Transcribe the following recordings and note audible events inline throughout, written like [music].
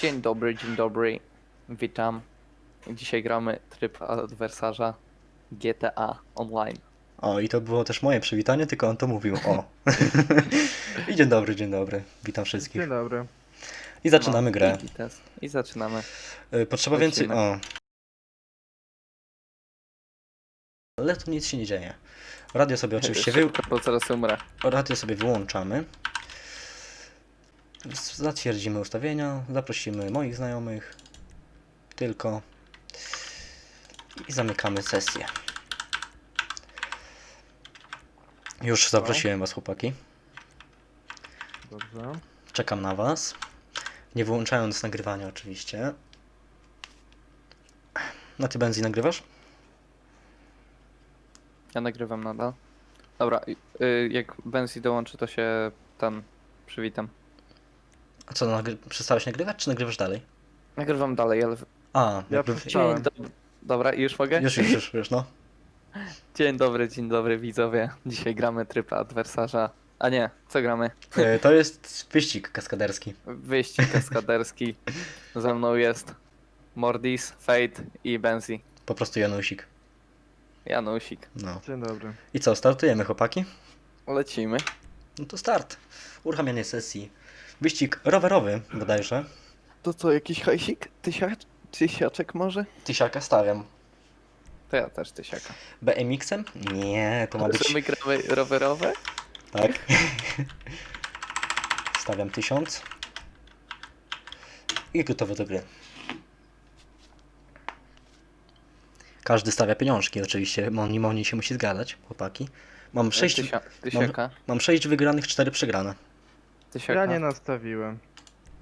Dzień dobry, dzień dobry. Witam. Dzisiaj gramy tryb adwersarza GTA Online. O, i to było też moje przywitanie, tylko on to mówił. O. [laughs] I dzień dobry, dzień dobry. Witam wszystkich. Dzień dobry. I zaczynamy No, grę. i test. I zaczynamy. Y, Potrzeba więcej. Lecimy. O. Ale tu nic się nie dzieje. Radio sobie oczywiście wy... Szybko, bo zaraz umrę. Radio sobie wyłączamy. Zatwierdzimy ustawienia, zaprosimy moich znajomych. Tylko. I zamykamy sesję. Już zaprosiłem was, chłopaki. Dobrze. Czekam na was. Nie wyłączając nagrywania oczywiście. Na ty benzyn nagrywasz? Ja nagrywam nadal. Dobra, y, y, jak Benzi dołączy, to się tam przywitam. A co, nagry... przestałeś nagrywać, czy nagrywasz dalej? Nagrywam dalej, ale... A, Ja przestałem. Dzień dobry. Dobra, i już mogę? Już, już, już, już, no. [laughs] Dzień dobry, dzień dobry widzowie. Dzisiaj gramy tryb adwersarza. A nie, co gramy? E, To jest wyścig kaskaderski. Wyścig [laughs] kaskaderski. Ze mną jest Mordis, Fate i Benzi. Po prostu Janusik. Janusik. No. Dzień dobry. I co, startujemy, chłopaki? Lecimy. No to start. Uruchamianie sesji. Wyścig rowerowy, bodajże. To co, jakiś hajsik? Tysiak? Tysiaczek może? Tysiaka stawiam. To ja też tysiaka. BMX-em? Nie, to ma być... że my gramy rowerowe? Tak. [laughs] Stawiam tysiąc. I gotowe do gry. Każdy stawia pieniążki, oczywiście. Moni Moni się musi zgadzać, chłopaki. Mam sześć, Tysia, tysiaka. mam sześć wygranych, cztery przegrane. Tysiaka. Ja nie nastawiłem.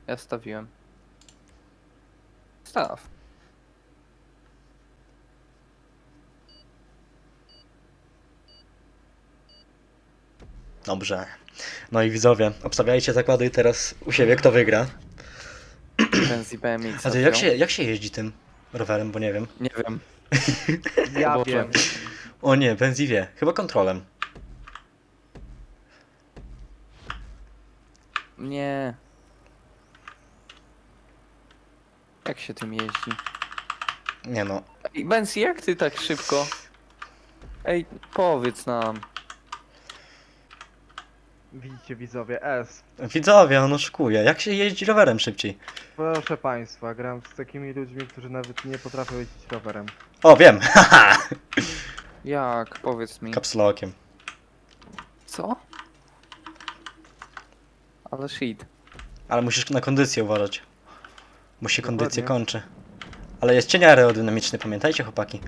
Ja stawiłem. Staw. Dobrze. No i widzowie, obstawiajcie zakłady teraz u siebie, kto wygra. Benzi BMX. A ty jak się, jak się jeździ tym rowerem, bo nie wiem. Nie wiem. Ja Boże. [laughs] wiem. O nie, Benzi wie. Chyba kontrolem. Nie. Jak się tym jeździ? Nie no. Ej, Benzi, jak ty tak szybko? Ej, powiedz nam. Widzicie widzowie, S. Widzowie, on oszukuje. Jak się jeździ rowerem szybciej? Proszę państwa, gram z takimi ludźmi, którzy nawet nie potrafią jeździć rowerem. O, wiem. Haha. [laughs] Jak? Powiedz mi. Kapslokiem. Co? Ale shit. Ale musisz na kondycję uważać. Bo się kondycję Dokładnie. kończy. Ale jest cień aerodynamiczny, pamiętajcie chłopaki.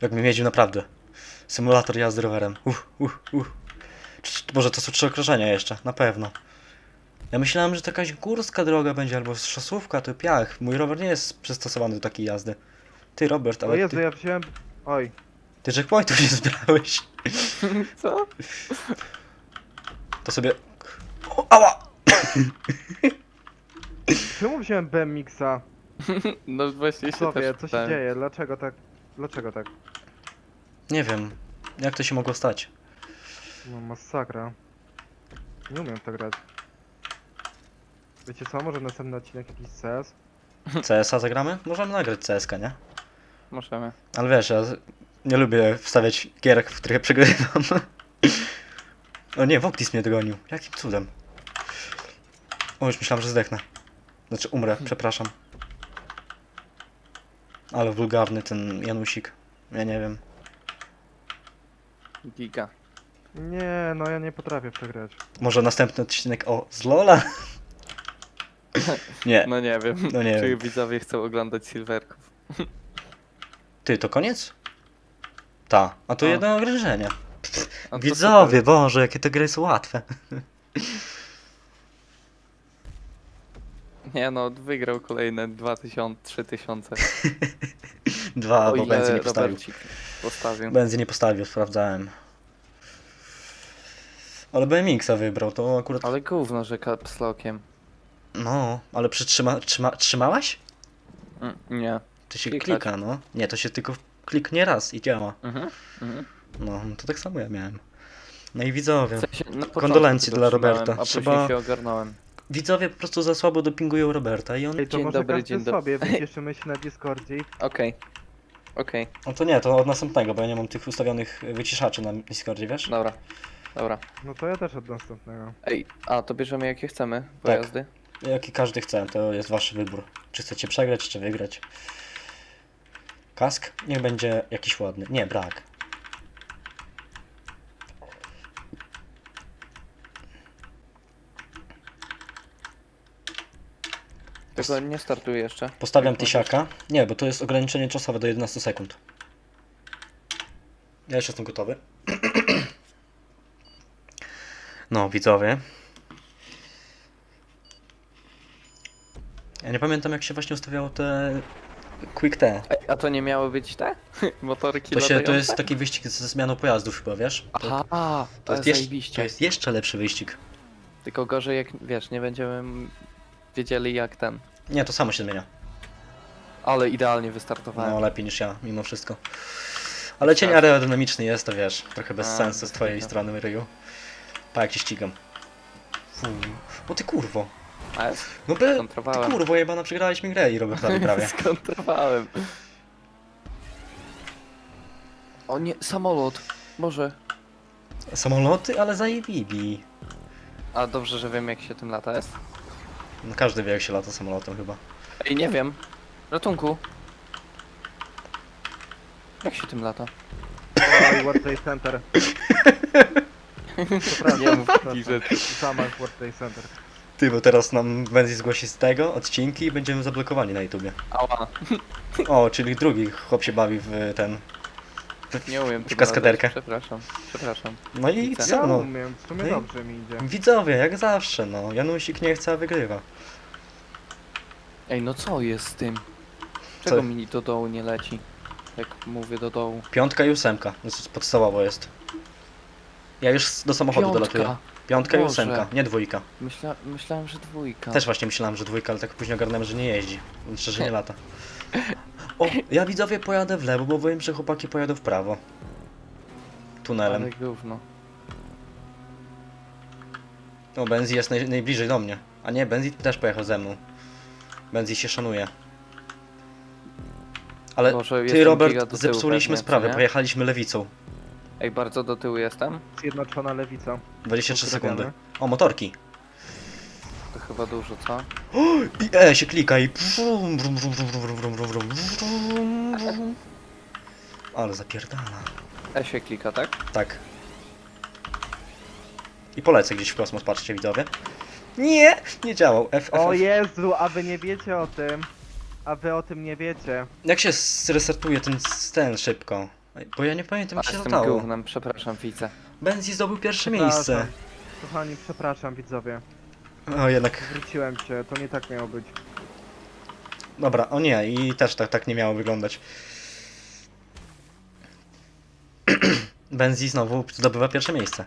Jak mi jeździł naprawdę. Symulator jazdy rowerem. Uff, uff, uff. Boże, to są trzy okrążenia jeszcze, na pewno. Ja myślałem, że to jakaś górska droga będzie, albo szosówka, to piach. Mój rower nie jest przystosowany do takiej jazdy. Ty, Robert, O ale Jezu, ty, ja wziąłem... Oj, ty checkpointów nie zbrałeś. [laughs] Co? To sobie... O, ała! czemu wziąłem BMX-a? [laughs] No właśnie się Widzowie, też co się pytałem. dzieje? Dlaczego tak? Dlaczego tak? Nie wiem. Jak to się mogło stać? No masakra. Nie umiem w to grać. Wiecie co, może następny odcinek jakiś CS? [laughs] CS-a zagramy? Możemy nagrać CS-ka, nie? Możemy. Ale wiesz, ja nie lubię wstawiać gierek, w których przegrywam. [laughs] o nie, Woktis mnie dogonił. Jakim cudem? O, już myślałem, że zdechnę. Znaczy umrę, przepraszam. Ale wulgarny ten Janusik. Ja nie wiem. Giga. Nie, no ja nie potrafię w to grać. Może następny odcinek o z Lola? [laughs] nie. No nie wiem. No nie Czy wiem. widzowie chcą oglądać Silverków? Ty, to koniec? Ta. A to jedno okrążenie. A to Widzowie, super. Boże, jakie te gry są łatwe. [laughs] Nie no, wygrał kolejne 2000, 3000. [laughs] Dwa, bo ile benzyn nie postawił. Robercik postawił. Nie postawił, sprawdzałem. Ale BMX-a wybrał, to akurat... Ale gówno, że capslockiem. No, ale przytrzyma... Trzyma... Trzymałaś? Mm, nie. To się Klikać. klika, no. Nie, to się tylko kliknie raz i działa. Mhm. mhm. No, to tak samo ja miałem. No i widzowie, W sensie, na początku Kondolencje dla trzymałem, Roberta. A Trzeba- później się ogarnąłem. widzowie po prostu za słabo dopingują Roberta i on... Ej, to Dzień może dobry, każdy dzień dobry. sobie, wycieszymy się na Discordzie i Okej. Okej, No to nie, to od następnego, bo ja nie mam tych ustawionych wyciszaczy na Discordzie, wiesz? dobra. Dobra. No to ja też od następnego. Ej, a to bierzemy jakie chcemy pojazdy? Jaki każdy chce, to jest wasz wybór. Czy chcecie przegrać, czy wygrać. Kask? Niech będzie jakiś ładny. Nie, brak. Tylko nie startuję jeszcze. Postawiam tysiaka. Nie, bo to jest ograniczenie czasowe do 11 sekund. Ja już jestem gotowy. [clears throat] No, widzowie. Ja nie pamiętam jak się właśnie ustawiało te Quick T. Ej, a to nie miały być te? [laughs] Motorki To, się, to latające? jest taki wyścig ze zmianą pojazdów chyba, wiesz? To, Aha, to, jest jeszcze, zajebiście. to jest jeszcze lepszy wyścig. Tylko gorzej jak, wiesz, nie będziemy wiedzieli jak ten. Nie, to samo się zmienia. Ale idealnie wystartowałem. No, lepiej niż ja, mimo wszystko. Ale cień aerodynamiczny jest, to wiesz, trochę bez A, sensu z twojej dobra. strony, Ryju. Pa, jak ci ścigam. Fu. O ty kurwo. A, No be, ty Skontrowałem. kurwo, jebana, przegrałeś mi grę i Robertowi prawie. [laughs] Skontrowałem. O nie, samolot. Boże. Samoloty, ale zajebili. A dobrze, że wiem jak się tym lata jest. No, każdy wie jak się lata samolotem chyba. Ej, nie wiem. Ratunku. Jak się tym lata? Oj, World Trade Center. [laughs] Przepraszam, Nie mów przepraszam. takich rzeczy. Zamach World Trade Center. Ty, bo teraz nam Benzi zgłosi z tego odcinki i będziemy zablokowani na YouTubie. Ała. O, czyli drugi chłop się bawi w ten... Nie umiem tym kaskaderkę. Przepraszam. Przepraszam. No i Widzę. co Ja no? umiem, w sumie No i- dobrze mi idzie. Widzowie, jak zawsze, no. Janusik nie chce, a wygrywa. Ej, no co jest z tym? Czego Co? mi do dołu nie leci? Jak mówię do dołu. Piątka i ósemka, to podstawowo jest. Ja już do samochodu dolatuję. Piątka. Piątka i Boże. ósemka, nie dwójka. Myśla, myślałem, że dwójka. Też właśnie myślałem, że dwójka, ale tak później ogarnąłem, że nie jeździ. Znaczy, że nie lata. [laughs] O, ja widzowie pojadę w lewo, bo wiem, że chłopaki pojadą w prawo. Tunelem. Ale gówno. O, Benzi jest naj, najbliżej do mnie. A nie, Benzi też pojechał ze mną. Benzi się szanuje. Ale Boże, ty, jestem giga Robert, tyłu zepsuliśmy pewnie, co sprawę, nie? pojechaliśmy lewicą. Ej, bardzo do tyłu jestem? Zjednoczona lewica. 23 Pozdrawiamy. sekundy. O, motorki. To chyba dużo, co? I E się klika i... brum, brum, brum, brum, brum, brum, brum, brum, brum, brum. Ale zapierdala. E się klika, tak? Tak. I polecę gdzieś w kosmos, patrzcie widzowie. Nie! Nie działał. F, F, O F. Jezu, a wy nie wiecie o tym. A wy o tym nie wiecie. Jak się zresetuje ten, ten szybko? Bo ja nie pamiętam A jak się z tym latało. gównem, przepraszam, widzę. Benzi zdobył pierwsze Przepraszam. miejsce. Kochani, przepraszam widzowie. O jednak. Zwróciłem się, to nie tak miało być. Dobra, o nie, i też tak, tak nie miało wyglądać. [clears throat] Benzi znowu zdobywa pierwsze miejsce.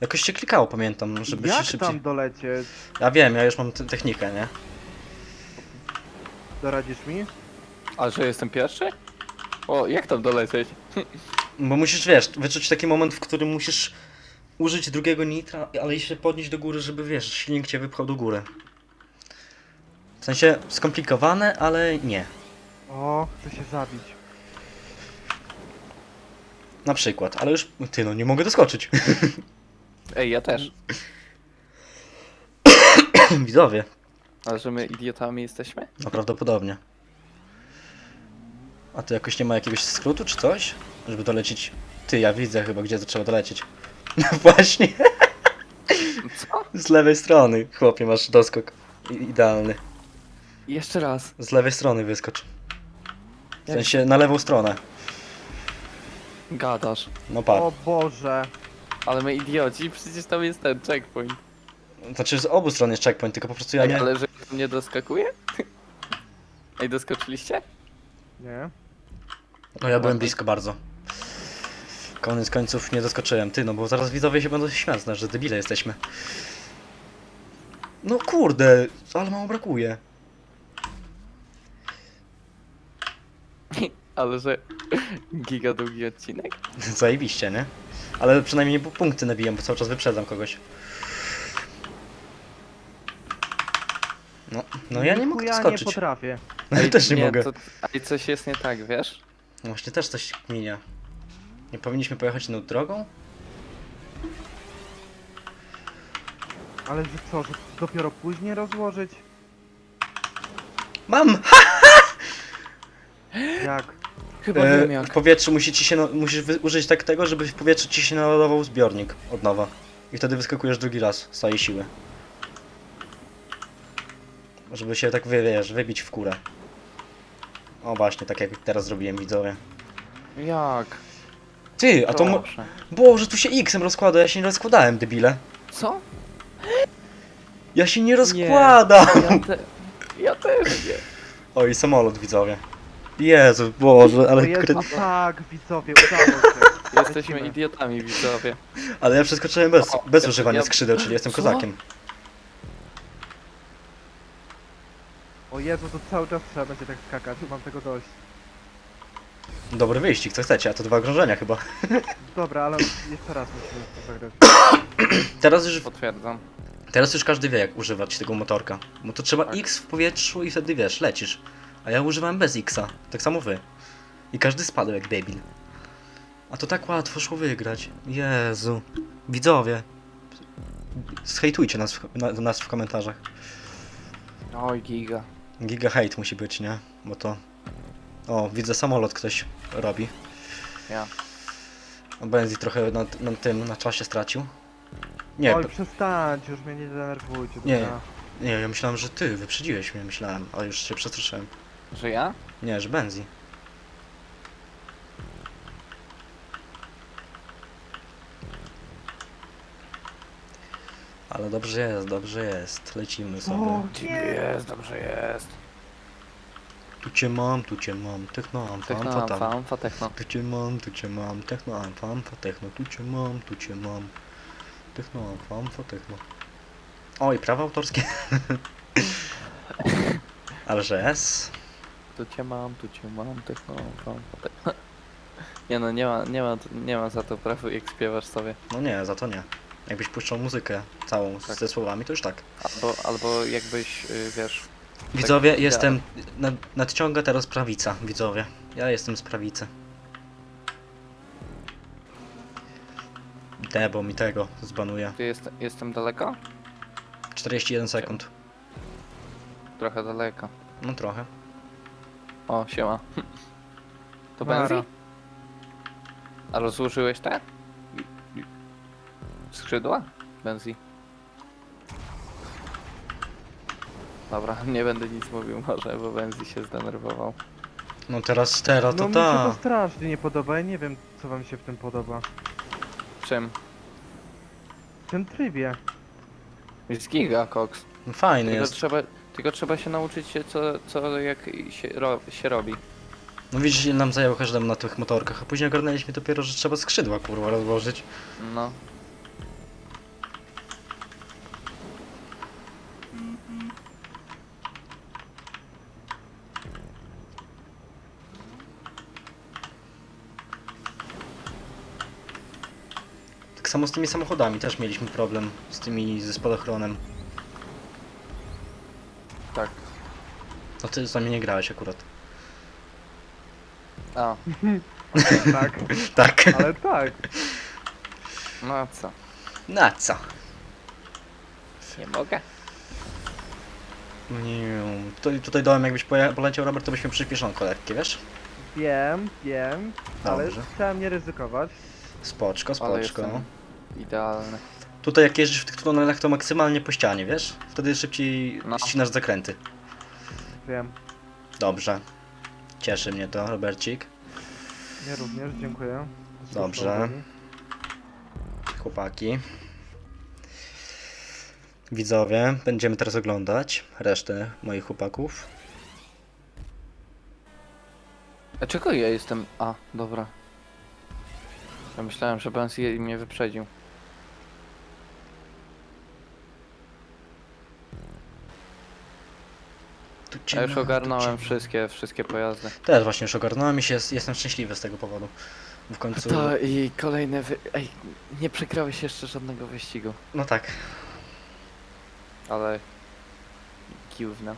Jakoś się klikało, pamiętam, żeby się Jak szybciej. tam dolecieć? Ja wiem, ja już mam te- technikę, nie? Doradzisz mi? A że jestem pierwszy? O, jak tam dolecieć? Bo musisz, wiesz, wyczuć taki moment, w którym musisz użyć drugiego nitra, ale i się podnieść do góry, żeby, wiesz, silnik cię wypchał do góry. W sensie skomplikowane, ale nie. O, chcę się zabić. Na przykład, ale już, ty no, nie mogę doskoczyć. [laughs] Ej, ja też. [coughs] Widzowie, Ale że my idiotami jesteśmy? no prawdopodobnie. A tu jakoś nie ma jakiegoś skrótu czy coś? Żeby dolecieć. Ty, ja widzę chyba, gdzie to trzeba dolecieć. No [laughs] właśnie, Co? z lewej strony, chłopie, masz doskok. I idealny. Jeszcze raz. Z lewej strony wyskocz. W Jak- sensie na lewą stronę. Gadasz. No par. O Boże. Ale my idioci, przecież tam jest ten checkpoint. Znaczy z obu stron jest checkpoint, tylko po prostu ja Ej, nie... ale że mnie doskakuje? Ej, doskoczyliście? Nie? No ja byłem blisko bardzo. Koniec końców nie doskoczyłem. Ty, no bo zaraz widzowie się będą śmiać, znaczy, że debile jesteśmy. No kurde, ale mało brakuje. [laughs] Ale że giga długi odcinek. [laughs] Zajebiście, nie? Ale przynajmniej punkty nabijam, bo cały czas wyprzedzam kogoś. No, no ja nie mogę Ja nie skoczyć. potrafię. No [laughs] ja też nie, mogę. To, ej, coś jest nie tak, wiesz? No Właśnie też coś minia. Nie powinniśmy pojechać inną drogą? Ale że co, że dopiero później rozłożyć? Mam! [laughs] Jak? Chyba E, wiem w jak. powietrzu musi ci się, no, musisz wy- użyć tak tego, żeby w powietrzu ci się naładował zbiornik od nowa. I wtedy wyskakujesz drugi raz z całej siły. Żeby się tak wy, wiesz, wybić w kurę. O właśnie, tak jak teraz zrobiłem widzowie. Jak? Ty, a to mo- Proszę. Boże, tu się X-em rozkłada, ja się nie rozkładałem, debile. Co? Ja się nie rozkładam! Ja, te... ja też nie. [laughs] Oj, samolot widzowie. Jezu, Boże, ale Jezu, kry... tak, widzowie, udało się. [laughs] Jesteśmy Lecimy. idiotami, widzowie. Ale ja przeskoczyłem bez, O, bez ja- używania ja- skrzydeł, czyli jestem Co? kozakiem. O Jezu, to cały czas trzeba będzie tak skakać, mam tego dość. Dobry wyścig, co chcecie, a to dwa okrążenia chyba. [laughs] Dobra, ale jeszcze raz musimy to zagrać. Teraz już, Potwierdzam. teraz już każdy wie jak używać tego motorka. Bo to trzeba Tak. X w powietrzu i wtedy wiesz, lecisz. A ja używałem bez Xa, tak samo wy. I każdy spadł jak debil. A to tak łatwo szło wygrać. Jezu. Widzowie. Zhejtujcie nas w, na, nas w komentarzach. Oj, giga. Giga hate musi być, nie? Bo to... O, widzę samolot ktoś robi. Ja. A Benzi trochę na, na tym, na czasie stracił. Nie, Oj, przestańcie, już mnie nie denerwujcie. Nie. dobra. nie, ja myślałem, że ty, wyprzedziłeś mnie, myślałem, ale już się przestraszyłem. Że ja? Nie, że Benzi. Ale dobrze jest, dobrze jest, lecimy sobie. O, nie. jest, dobrze jest. Tu cię mam, tu cię mam, techno, am, fam, Techno, fatam. fanfa, techno. Tu cię mam, tu cię mam, techno, am, fam, fa, techno, tu cię mam, tu cię mam. Techno, am, fam, fa, techno. Oj, prawa autorskie. Ale że jest. Tu cię mam, tu cię mam, techno, fanfa, techno. Nie no, nie ma, nie ma, nie ma za to prawo jak śpiewasz sobie. No nie, za to nie. Jakbyś puszczał muzykę całą Tak. ze słowami, to już tak. Albo, albo jakbyś, y, wiesz... Widzowie, Tak, jestem. Nad, nadciąga teraz prawica, widzowie. Ja jestem z prawicy. Debo mi tego zbanuje. Ty jest, jestem daleko? 41 sekund. Trochę daleko. No trochę. O, siema. [laughs] To Nara. benzi? A rozłożyłeś te? Skrzydła? Benzi. Dobra, [laughs] nie będę nic mówił może, bo Benzi się zdenerwował. No teraz, teraz No to mi się to ta. strasznie nie podoba, ja nie wiem co wam się w tym podoba. Czym? W tym trybie. Jest giga, Cox. No fajny Tylko jest. trzeba, tylko trzeba się nauczyć się co, co jak się, ro, się robi. No widzisz ile nam zajęło każdemu na tych motorkach, a później ogarnęliśmy dopiero, że trzeba skrzydła kurwa rozłożyć. No. Tak samo z tymi samochodami też mieliśmy problem z tymi ze spadochronem. Tak. No ty z nami nie grałeś akurat. A, [laughs] tak, [laughs] Tak. ale tak. no a co? Na co? Nie mogę? Nie, tutaj, tutaj dołem jakbyś poje- poleciał Robert, to byśmy przyspieszonko lekkie, wiesz? Wiem, wiem, ale Dobrze. chciałem nie ryzykować. Spoczko, Ale spoczko. jestem idealny. Tutaj jak jeździsz w tych tunelach to maksymalnie po ścianie, wiesz? Wtedy szybciej No. ścinasz zakręty. Wiem. Dobrze. Cieszy mnie to, Robercik. Ja również, dziękuję. Dobrze. Chłopaki. Widzowie, będziemy teraz oglądać resztę moich chłopaków. Dlaczego ja jestem... A, dobra. Ja myślałem, że Benzi mnie wyprzedził. Ja już ogarnąłem wszystkie, wszystkie pojazdy. Też właśnie już ogarnąłem i się, jestem szczęśliwy z tego powodu. Bo w końcu... To i kolejne wy... Ej, nie przegrałeś jeszcze żadnego wyścigu. No tak. Ale... Gówno.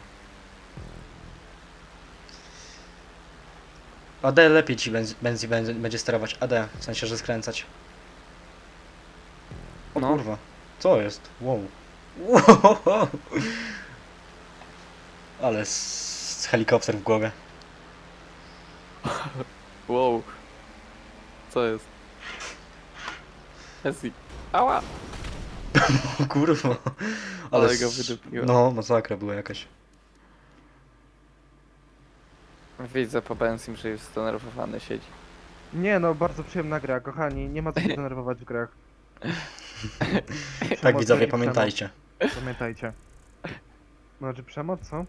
AD lepiej ci benzi, benzi będzie, będzie sterować. AD, w sensie, że skręcać. O No. kurwa. Co jest? Wow. [laughs] wow. Ale z, z helikopter w głowie. [laughs] Wow. Co jest? Esi. Ała! O [laughs] kurwa. Ale s- go wydupiło. No, masakra była jakaś. Widzę po Bensim, że jest zdenerwowany siedzi. Nie no, bardzo przyjemna gra, kochani. Nie ma co się [laughs] denerwować w grach. Tak widzowie, pamiętajcie. Pamiętajcie. Znaczy przemoc, co?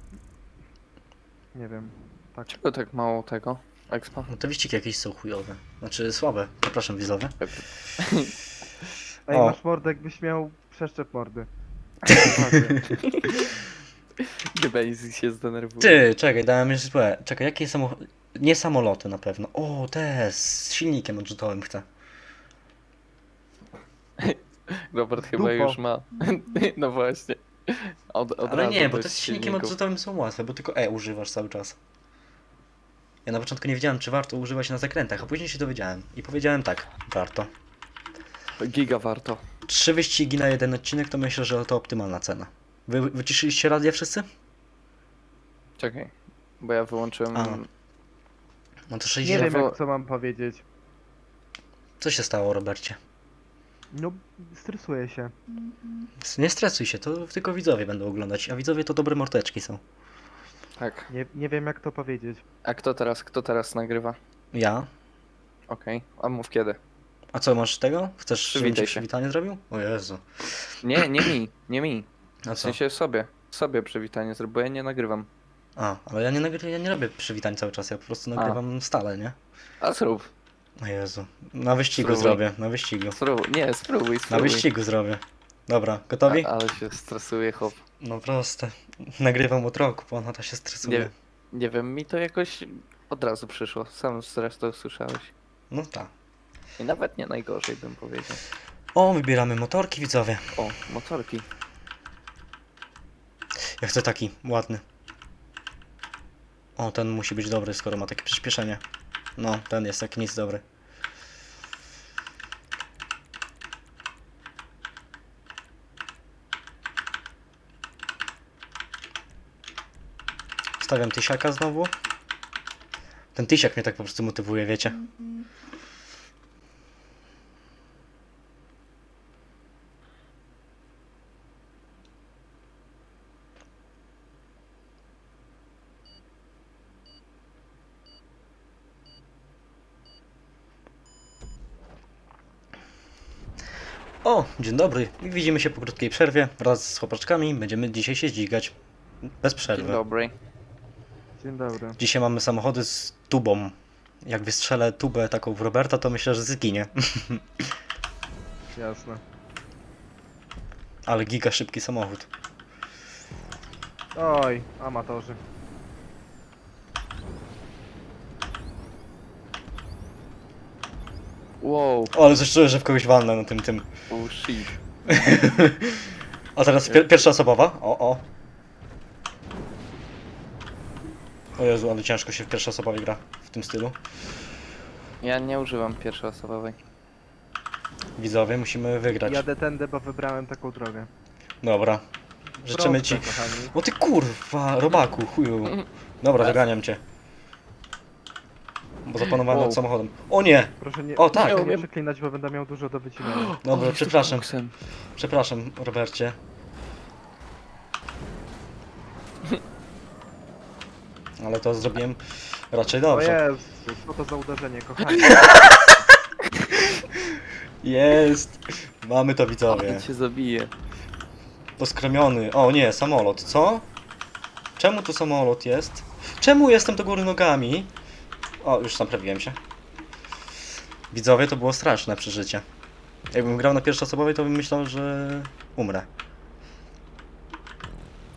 Nie wiem. Tak. Czego tak mało tego? Expa? No te wyścigi jakieś są chujowe. Znaczy słabe. Przepraszam widzowie. [laughs] Ej, O. masz mordę, jakbyś miał przeszczep mordy. Poważnie. Gdy Benzi się zdenerwuje. Ty, czekaj, dałem już złe. Czekaj, jakie samo... Nie samoloty na pewno. O, te z silnikiem odrzutowym chcę. [laughs] Robert chyba Dupo. już ma. [laughs] No właśnie. Od, od Ale razu nie, bo dość te z silnikiem silników. odrzutowym są łatwe, bo tylko E używasz cały czas. Ja na początku nie wiedziałem, czy warto używać na zakrętach, a później się dowiedziałem. I powiedziałem tak, warto. Giga warto. Trzy wyścigi na jeden odcinek to myślę, że to optymalna cena. Wy wyciszyliście radia wszyscy? Czekaj. Bo ja wyłączyłem. A. No to Nie 60. wiem jak co mam powiedzieć. Co się stało, Robercie? No, stresuję się. Nie stresuj się, to tylko widzowie będą oglądać, a widzowie to dobre mordeczki są. Tak. Nie, nie wiem jak to powiedzieć. A kto teraz, kto teraz nagrywa? Ja? Okej. A mów kiedy? A co, masz tego? Chcesz, żebym Przywitaj ci się. przywitanie zrobił? O Jezu. Nie, nie mi, nie mi. [clears throat] A W co? sensie sobie. Sobie przywitanie zrobię, bo ja nie nagrywam. A, ale ja nie, nagry- ja nie robię przywitań cały czas, ja po prostu nagrywam stale, nie? A zrób. O Jezu. Na wyścigu Spróbuj. zrobię, na wyścigu. Spróbuj. Nie, spróbuj, Na spróbuj. wyścigu zrobię. Dobra, gotowi? A, ale się stresuje chłop. No proste. Nagrywam od roku, bo ona to się stresuje. Nie, nie wiem, mi to jakoś od razu przyszło. Sam zresztą usłyszałeś. No tak. I nawet nie najgorzej bym powiedział. O, wybieramy motorki, widzowie. O, motorki. Ja chcę taki, ładny. O, ten musi być dobry, skoro ma takie przyspieszenie. No, ten jest jak nic dobry. Stawiam tysiaka znowu. Ten tysiak mnie tak po prostu motywuje, wiecie. O, dzień dobry. Widzimy się po krótkiej przerwie. Wraz z chłopaczkami będziemy dzisiaj się ździgać. Bez Dzień przerwy. dobry. Dzień dobry. Dzisiaj mamy samochody z tubą. Jak wystrzelę tubę taką w Roberta, to myślę, że zginie. [laughs] Jasne. Ale giga szybki samochód. Oj, amatorzy. Wow, O, ale coś czuję, że w kogoś walnę na tym tym. oh shit. [laughs] A teraz pier pierwsza osobowa. O, o. O Jezu, ale ciężko się w pierwsza osobowej gra w tym stylu. Ja nie używam pierwszoosobowej. Widzowie, musimy wygrać. Jadę tędy, bo wybrałem taką drogę. Dobra. Życzymy ci. Proste, kochani. O ty kurwa, robaku, chuju. Dobra, doganiam cię. Bo zapanowałem Wow. nad samochodem. O nie! Proszę nie, O, tak. proszę Nie przeklinać, bo będę miał dużo do wycinania. [gasps] Dobra, O, przepraszam. Przepraszam, Robercie. [laughs] Ale to zrobiłem raczej O dobrze. Jezu, co to za uderzenie, kochani. [laughs] Jest! Mamy to widzowie. Ja cię zabiję. Poskromiony. O nie, samolot, co? Czemu tu samolot jest? Czemu jestem do góry nogami? O, już naprawiłem się. Widzowie, to było straszne przeżycie. Jakbym grał na pierwszoosobowej, to bym myślał, że umrę.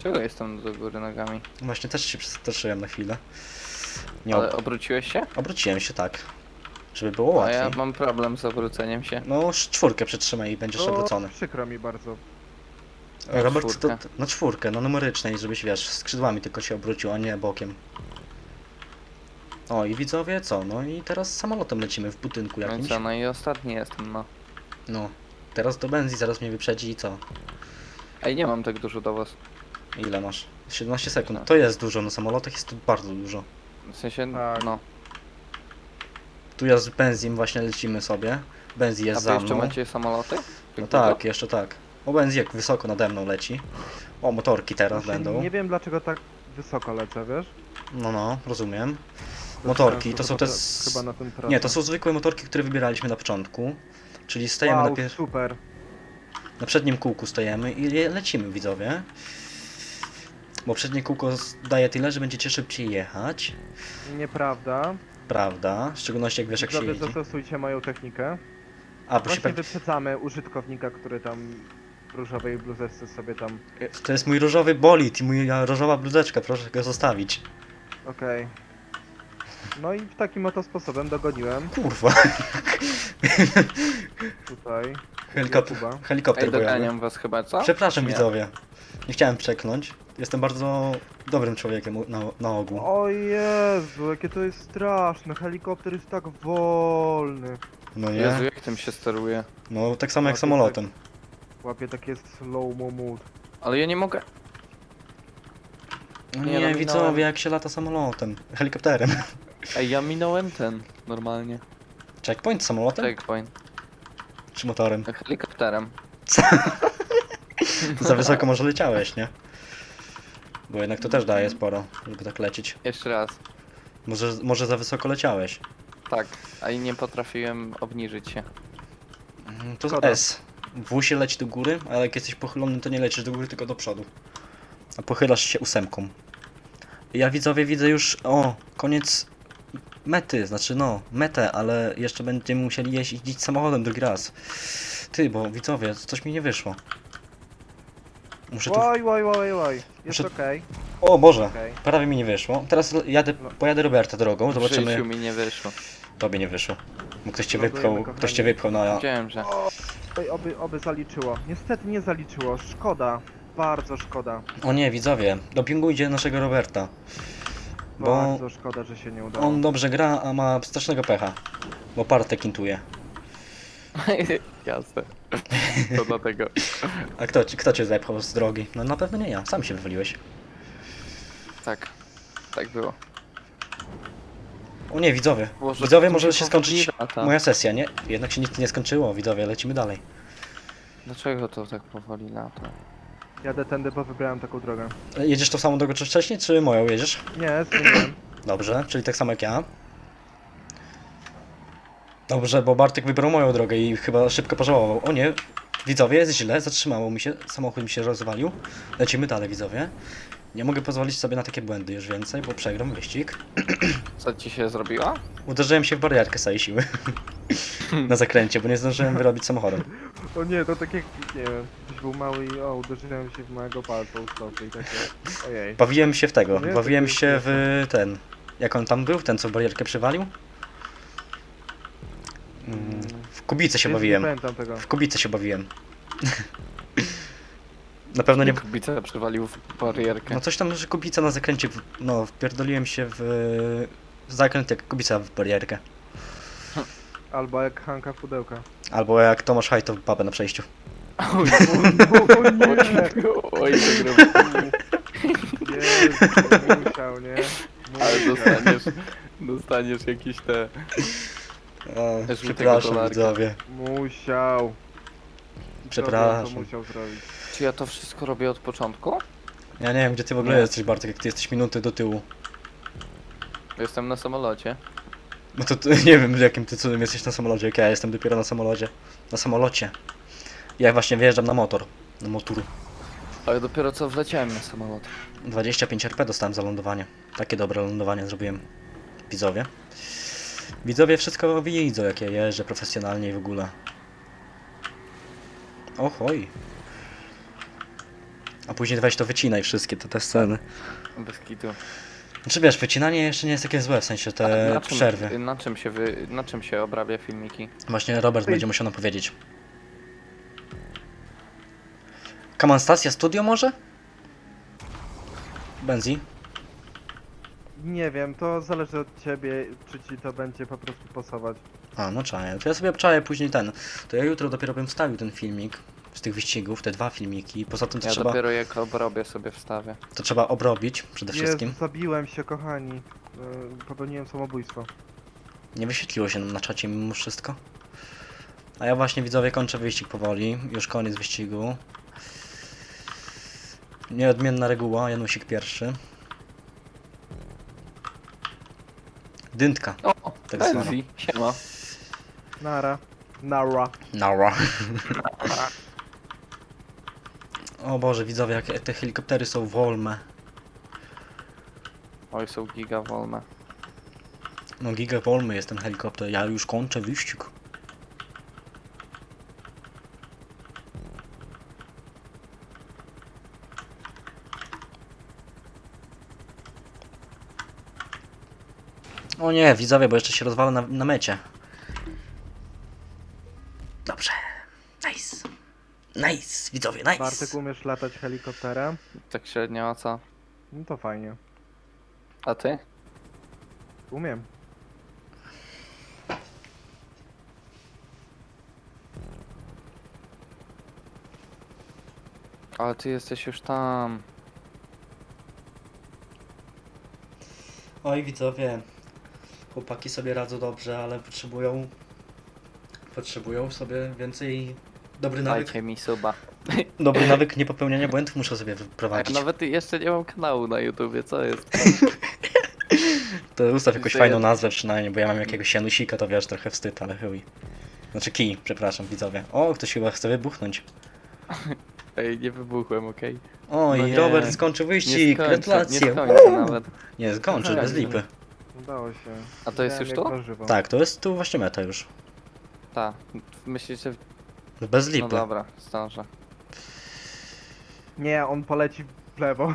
Czego jestem do góry nogami? Właśnie też się przestraszyłem na chwilę. Nie, Ale ob obróciłeś się? obróciłem się tak, żeby było A łatwiej. ja mam problem z obróceniem się. No, sz- czwórkę przytrzymaj i będziesz No, obrócony. przykro mi bardzo. Robert, to, czwórkę. na czwórkę, na numerycznej, żebyś wiesz, skrzydłami tylko się obrócił, a nie bokiem. O i widzowie, co? No i teraz samolotem lecimy w budynku No jakimś. co, no i ostatni jestem, no. No, teraz do Benzi, zaraz mnie wyprzedzi i co? Ej, nie mam tak dużo do was. Ile masz? 17 sekund. Tak. To jest dużo, na samolotach jest to bardzo dużo. W sensie, Tak. no. Tu ja z Benzim właśnie lecimy sobie. Benzi A jest wy za jeszcze mną. macie samoloty? No tak, jeszcze tak. O Benzi jak wysoko nade mną leci. O, motorki teraz Właśnie będą. Nie wiem dlaczego tak wysoko lecę, wiesz? No, no, rozumiem. Motorki, Często to są chyba te z- Chyba na ten trasę. Nie, to są zwykłe motorki, które wybieraliśmy na początku. Czyli stajemy wow, na, pier... super. na przednim kółku stajemy i le- lecimy widzowie. Bo przednie kółko daje tyle, że będziecie szybciej jechać. Nieprawda. Prawda? W szczególności jak wiesz jak się Widzowie, jeździ. zastosujcie moją technikę. A, bo się Właśnie pewnie... wyprzedzamy użytkownika, który tam w różowej bluzeczce sobie tam... To jest mój różowy bolid i moja różowa bluzeczka, proszę go zostawić. Okej. No i w takim oto sposobem dogoniłem Kurwa. [laughs] tutaj Helikopter, Jakuba. helikopter Ej, bojowy. doganiam was chyba, co? Przepraszam Nie. widzowie. Nie chciałem przekląć. Jestem bardzo dobrym człowiekiem u- na, na ogół. O Jezu, jakie to jest straszne. Helikopter jest tak wolny. No Jezu, nie? jak tym się steruje? No tak samo jak A, to samolotem. Łapie takie slow-mo mood. Ale ja nie mogę. No Nie, nie, no, minąłem. widzowie, jak się lata samolotem. Helikopterem. [laughs] Ej, ja minąłem ten, normalnie. Checkpoint samolotem? Checkpoint. Czy motorem? [laughs] Helikopterem. [laughs] Za wysoko może leciałeś, nie? Bo jednak to też daje sporo, żeby tak lecieć. Jeszcze raz. Może, może za wysoko leciałeś. Tak, a i nie potrafiłem obniżyć się. Mm, To Szkoda. S. W się leci do góry, ale jak jesteś pochylony, to nie lecisz do góry, tylko do przodu. A pochylasz się ósemką. Ja widzowie widzę już, o, koniec mety, znaczy no, metę, ale jeszcze będziemy musieli jeździć samochodem drugi raz. Ty, bo widzowie, coś mi nie wyszło. Muszę tu... Oj, oj, oj, oj. Jest Muszę- okej. O Boże, okej. prawie mi nie wyszło. Teraz jadę, No. pojadę Roberta drogą, W życiu zobaczymy. mi nie wyszło. Tobie nie wyszło. Bo ktoś cię Lądujemy, wypchał, kochani. ktoś cię wypchał na... Wiedziałem, że... Oj, oby, oby zaliczyło. Niestety nie zaliczyło. Szkoda. Bardzo szkoda. O nie, widzowie, dopingujcie naszego Roberta. Bo Bardzo szkoda, że się nie udało. on dobrze gra, a ma strasznego pecha. Bo partę kintuje. [laughs] Jasne. To dlatego. [laughs] A kto, ci- kto cię zepchał z drogi? No na pewno nie ja, sam się wywaliłeś. Tak. Tak było. O nie, widzowie. Boże, Widzowie, to może się się skończyć powoli moja sesja, nie? Jednak się nic nie skończyło, widzowie, lecimy dalej. Dlaczego to tak powoli lata? Jadę tędy, bo wybrałem taką drogę. Jedziesz tą samą drogę co wcześniej, czy moją jedziesz? Nie, zmieniłem. [clears throat] Dobrze, czyli tak samo jak ja. Dobrze, bo Bartek wybrał moją drogę i chyba szybko pożałował. O nie, widzowie, jest źle, zatrzymało mi się, samochód mi się rozwalił. Lecimy dalej, widzowie. Nie mogę pozwolić sobie na takie błędy już więcej, bo przegram wyścig. [clears throat] Co ci się zrobiło? Uderzyłem się w barierkę z całej siły. [laughs] na zakręcie, bo nie zdążyłem wyrobić samochodem. O nie, to tak jak, nie wiem, ktoś był mały i o, uderzyłem się w małego palca u stopy i takie, ojej. Bawiłem się w tego, Nie, bawiłem to się w ten... Jak on tam był, ten co barierkę przywalił? Mm, W kubicę się Jezu, bawiłem. Nie pamiętam tego. W kubicę się bawiłem. [laughs] Na pewno nie... Kubica przywalił w barierkę. No coś tam, że kubica na zakręcie, w... no wpierdoliłem się w... w zakręt jak kubica w barierkę. Albo jak Hanka w pudełka. Albo jak Tomasz Hajto w babę na przejściu. Oj, O, o nie! oj, to. Jezu, musiał, nie? Ale dostaniesz, dostaniesz jakieś te... O, przepraszam dolarka. widzowie. Musiał. Zrobił, Przepraszam. To musiał zrobić. Czy ja to wszystko robię od początku? Ja nie wiem gdzie ty w ogóle Nie. jesteś Bartek, jak ty jesteś minuty do tyłu. Jestem na samolocie. No to ty, [laughs] nie wiem jakim ty cudem jesteś na samolocie, jak ja jestem dopiero na samolocie. Na samolocie. Ja właśnie wyjeżdżam na motor. Na motor. Ale dopiero co wleciałem na samolot. 25 RP dostałem za lądowanie. Takie dobre lądowanie zrobiłem. Widzowie. Widzowie wszystko widzą, jak ja jeżdżę profesjonalnie i w ogóle. Ohoj. A później weź to wycinaj wszystkie te, te sceny. Bez kitu. Znaczy wiesz, wycinanie jeszcze nie jest takie złe, w sensie te na czym, przerwy. Na czym, się wy, na czym się obrabia filmiki? Właśnie Robert będzie musiał nam powiedzieć. Kaman Stacja Studio może? Benzi? Nie wiem, to zależy od ciebie, czy ci to będzie po prostu pasować. A, no czaję. To ja sobie obczaję później ten. To ja jutro dopiero bym wstawił ten filmik z tych wyścigów, te dwa filmiki. Poza tym to, Ja trzeba, dopiero jak obrobię sobie wstawię. to trzeba obrobić przede wszystkim. Jezu, zabiłem się, kochani. Yy, Popełniłem samobójstwo. Nie wyświetliło się na czacie mimo wszystko. A ja właśnie widzowie kończę wyścig powoli. Już koniec wyścigu. Nieodmienna reguła, Janusik pierwszy. Dyntka. O, Tak zwana. Elfi, siema. Nara. Nara. Nara. [laughs] o Boże, widzowie, jakie te helikoptery są wolne. Oj, są giga wolne. No giga wolny jest ten helikopter. Ja już kończę wyścig. O nie, widzowie, bo jeszcze się rozwalę na, na mecie. Dobrze. Nice. Nice, widzowie, nice. Bartek, umiesz latać helikopterem? Tak średnio, a co? No to fajnie. A ty? Umiem. Ale ty jesteś już tam. Oj, widzowie, chłopaki sobie radzą dobrze, ale potrzebują potrzebują sobie więcej dobry nawyk. Dajcie mi suba. Dobry nawyk niepopełniania błędów muszę sobie Jak wprowadzić. nawet jeszcze nie mam kanału na YouTubie, co jest? To ustaw jakąś fajną nazwę przynajmniej, bo ja mam jakiegoś Janusika, to wiesz, trochę wstyd, ale chuj. Znaczy kij, przepraszam, widzowie. O, ktoś chyba chce wybuchnąć. [laughs] Ej, nie wybuchłem, okej? O, No nie. Robert skończył Nie wyścig, skończę, nie gratulacje. skończę nawet. Nie, skończył, bez lipy. [laughs] Udało się. A to jest Widziałem, już jak to? Tak, to jest tu właśnie meta już. Tak. Myślicie... Bez No lipy. dobra, zdążę. Nie, on poleci w lewo.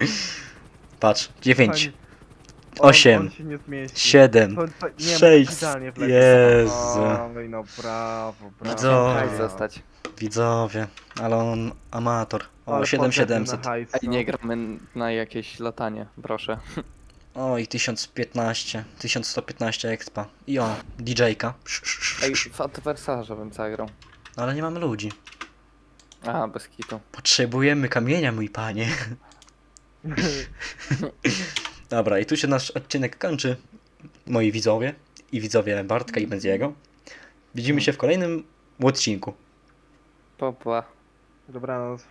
[laughs] Patrz, 9, On- On, Osiem, się nie zmieści. 7, To, to, nie, 6, idealnie w lewo. Jezu. Oj, no brawo, brawo. Co? Hajs Brawo. zostać. Widzowie, ale on amator. O, Ale 7700. podjazd na hajs, Ej, no. nie gramy na jakieś latanie, proszę. O, i 1015, 1115 expa. I o, DJ-ka. Ej, w adwersarza bym zagrał. Ale nie mamy ludzi. A, bez kitu. Potrzebujemy kamienia, mój panie. [laughs] Dobra, i tu się nasz odcinek kończy. Moi widzowie i widzowie Bartka i Benziego. Widzimy się w kolejnym odcinku. Popła. Dobranoc.